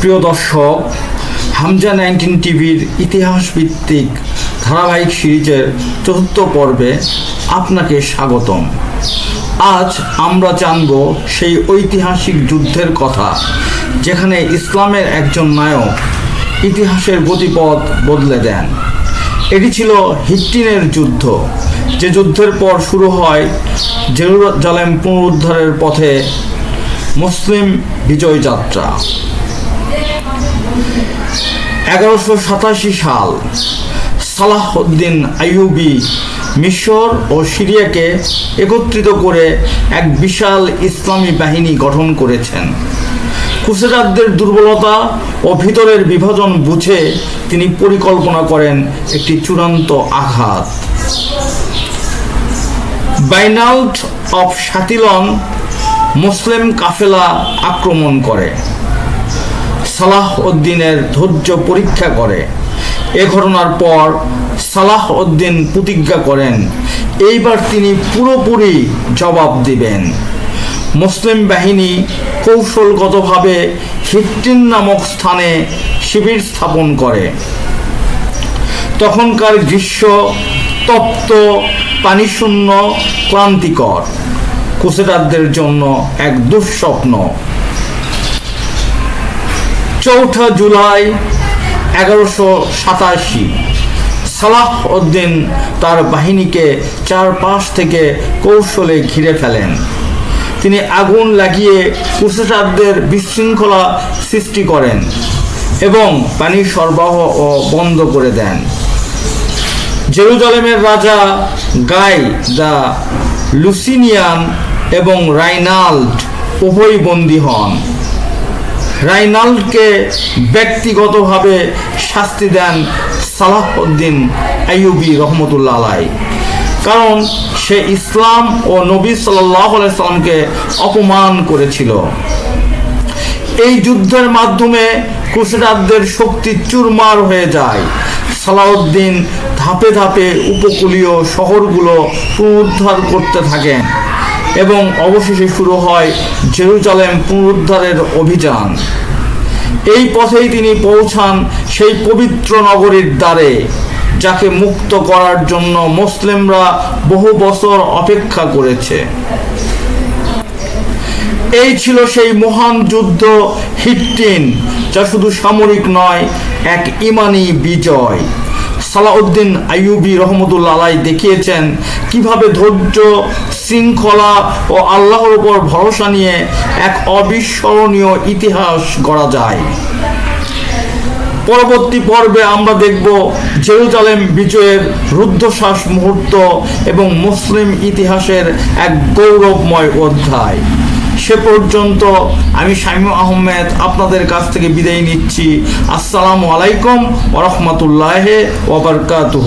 প্রিয় দর্শক, হামজা নাইনটিন টিভির ইতিহাস ভিত্তিক ধারাবাহিক সিরিজের চতুর্থ পর্বে আপনাকে স্বাগতম। আজ আমরা জানব সেই ঐতিহাসিক যুদ্ধের কথা, যেখানে ইসলামের একজন নায়ক ইতিহাসের গতিপথ বদলে দেন। এটি ছিল হিট্টিনের যুদ্ধ। যে যুদ্ধের পর শুরু হয় জেরুজালেম পুনরুদ্ধারের পথে মুসলিম বিজয় যাত্রা এগারোশো সাতাশি সাল সালাহউদ্দিন আইয়ুবি মিশর ও সিরিয়াকে একত্রিত করে এক বিশাল ইসলামী বাহিনী গঠন করেছেন। কুসেরাতদের দুর্বলতা ও ভিতরের বিভাজন বুঝে তিনি পরিকল্পনা করেন একটি চূড়ান্ত আঘাত। বাইনাল্ট অফ সাতিলন মুসলিম কাফেলা আক্রমণ করে। সালাহ উদ্দিনের ধৈর্য পরীক্ষা করে। এ ঘটনার পর সালাহ উদ্দিন প্রতিজ্ঞা করেন, এইবার তিনি পুরোপুরি জবাব দিবেন। মুসলিম বাহিনী কৌশলগতভাবে হিট্টিন নামক স্থানে শিবির স্থাপন করে। তখনকার গ্রীষ্ম তপ্ত, পানিশূন্য, ক্লান্তিকর। কুসেরাতদের জন্য এক দুঃস্বপ্ন। চৌঠা জুলাই এগারোশো সাতাশি। সালাহ উদ্দিন তার বাহিনীকে চারপাশ থেকে কৌশলে ঘিরে ফেলেন। তিনি আগুন লাগিয়ে কুসেটারদের বিশৃঙ্খলা সৃষ্টি করেন এবং পানি সরবরাহ বন্ধ করে দেন। জেরুজালেমের রাজা গাই দ্য লুসিনিয়ান এবং রাইনাল্ড উভয় বন্দী হন। রাইনাল্ডকে ব্যক্তিগতভাবে শাস্তি দেন সালাহউদ্দিন আইয়ুবি রহমতুল্লাহ আলাই কারণ সে ইসলাম ও নবী সাল্লাহ সাল্লামকে অপমান করেছিল। এই যুদ্ধের মাধ্যমে কুসরাতদের শক্তি চুরমার হয়ে যায়। সালাউদ্দিন ধাপে ধাপে উপকূলীয় শহরগুলো পুনরুদ্ধার করতে থাকেন। এবং অবশেষে শুরু হয় জেরুজালেম পুনরুদ্ধারের অভিযান। এই পথেই তিনি পৌঁছান সেই পবিত্র নগরীর দ্বারে, যাকে মুক্ত করার জন্য মুসলিমরা বহু বছর অপেক্ষা করেছে। এই ছিল সেই মহান যুদ্ধ হিট্টিন, যা শুধু সামরিক নয়, এক ইমানি বিজয়। সালাউদ্দিন আইয়ুবি রহমতুল্লাহ আলাই দেখিয়েছেন কীভাবে ধৈর্য শৃঙ্খলা ও আল্লাহর উপর ভরসা নিয়ে এক অবিস্মরণীয় ইতিহাস গড়া যায়। পরবর্তী পর্বে আমরা দেখব জেরুজালেম বিজয়ের রুদ্ধশ্বাস মুহূর্ত এবং মুসলিম ইতিহাসের এক গৌরবময় অধ্যায়। সে পর্যন্ত আমি শামীম আহমেদ আপনাদের কাছ থেকে বিদায় নিচ্ছি। আসসালামু আলাইকুম ওরহমতুল্লাহ ওবরকাতুহ